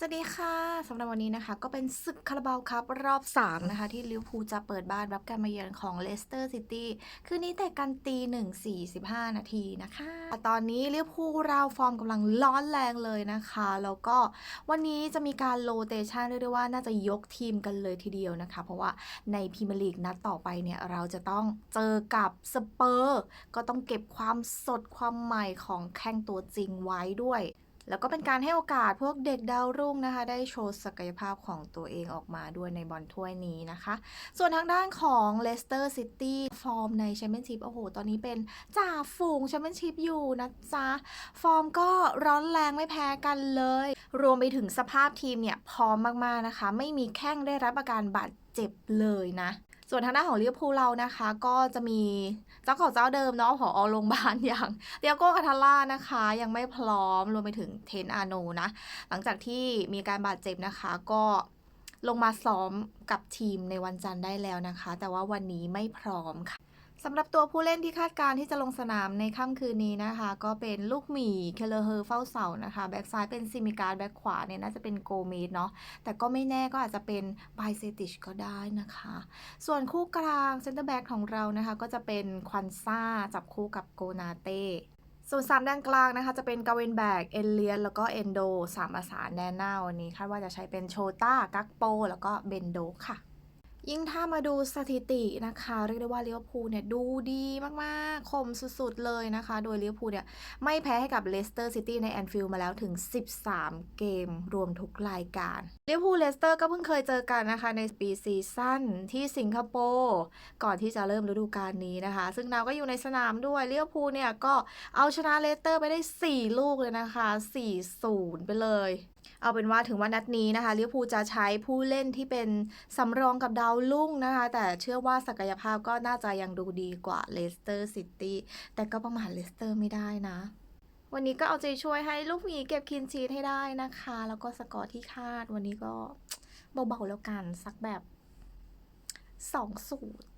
สวัสดีค่ะสำหรับวันนี้นะคะ ก็เป็นศึกคาราบาวครับรอบ 3 นะคะ ที่ลิเวอร์พูลจะเปิดบ้านรับการมาเยือนของเลสเตอร์ซิตี้คืนนี้แต่กันตีหนึ่งสี่สิบห้านาทีนะคะ ตอนนี้ลิเวอร์พูลเราฟอร์มกำลังร้อนแรงเลยนะคะ แล้วก็วันนี้จะมีการโลเตชันเรียกได้ว่าน่าจะยกทีมกันเลยทีเดียวนะคะ เพราะว่าในพรีเมียร์ลีกนัดต่อไปเนี่ยเราจะต้องเจอกับสเปอร์ก็ต้องเก็บความสดความใหม่ของแข้งตัวจริงไว้ด้วย แล้วก็เป็นการให้โอกาสพวกเด็กดาวรุ่งนะคะ ได้โชว์ศักยภาพของตัวเองออกมาด้วยในบอลถ้วยนี้นะคะ ส่วนทางด้านของเลสเตอร์ซิตี้ฟอร์มในแชมเปี้ยนชิพโอ้โห ตอนนี้เป็นจ่าฝูงแชมเปี้ยนชิพอยู่นะจ๊ะ ฟอร์มก็ร้อนแรงไม่แพ้กันเลย รวมไปถึงสภาพทีมเนี่ยพร้อมมากๆนะคะ ไม่มีแข้งได้รับอาการบาดเจ็บเลยนะ ส่วนทางด้านของลิเวอร์พูลเรานะคะ ก็จะมีเจ้าของเจ้าเดิมเนาะผอโรงพยาบาลอย่างเดียโก้คาทาล่านะคะ ยังไม่พร้อมรวมไปถึงเทนอาโนนะ หลังจากที่มีการบาดเจ็บนะคะก็ลงมาซ้อมกับทีมในวันจันทร์ได้แล้วนะคะ แต่ว่าวันนี้ไม่พร้อมค่ะ สำหรับตัวผู้เล่นที่คาดการที่จะลงสนามในค่ำคืนนี้นะคะ ก็เป็นลูกหมีเคเลเฮอร์เฝ้าเสานะคะแบ็กซ้ายเป็นซิมิการแบ็กขวาเนี่ยน่าจะเป็นโกเมสเนาะแต่ก็ไม่แน่ก็อาจจะเป็นไบเซติชก็ได้นะคะ ส่วนคู่กลางเซนเตอร์แบ็กของเรานะคะ ก็จะเป็นควันซ่าจับคู่กับโกนาเต้ส่วน3ด้านกลางนะคะ จะเป็นกาเวนแบกเอเลียน แล้วก็เอนโดสามประสานแนหน้าวันนี้คาดว่าจะใช้เป็นโชต้ากักโป แล้วก็เบนโดค่ะ ยิ่งถ้ามาดูสถิตินะคะ เรียกได้ว่าลิเวอร์พูลเนี่ยดูดีมากๆคมสุดๆเลยนะคะ โดยลิเวอร์พูลเนี่ยไม่แพ้ให้กับเลสเตอร์ซิตี้ในแอนฟิลด์มาแล้วถึง 13 เกมรวมทุกรายการลิเวอร์พูลเลสเตอร์ก็เพิ่งเคยเจอกันนะคะในปีซีซั่นที่สิงคโปร์ก่อนที่จะเริ่มฤดูกาลนี้นะคะ ซึ่งนาวก็อยู่ในสนามด้วยลิเวอร์พูลเนี่ยก็เอาชนะเลสเตอร์ไปได้ 4 ลูกเลยนะคะ 4-0 ไปเลยเอาเป็นว่าถึงวันนัดนี้นะคะลิเวอร์พูลจะใช้ผู้เล่นที่เป็นสำรองกับดาวรุ่งนะคะ แต่เชื่อว่าศักยภาพก็น่าจะยังดูดีกว่าเลสเตอร์ซิตี้แต่ก็ประมาทเลสเตอร์ไม่ได้นะ วันนี้ก็เอาใจช่วยให้ลูกหมีเก็บคินชีทให้ได้นะคะ แล้วก็สกอร์ที่คาดวันนี้ก็เบาๆแล้วกันสักแบบ2-0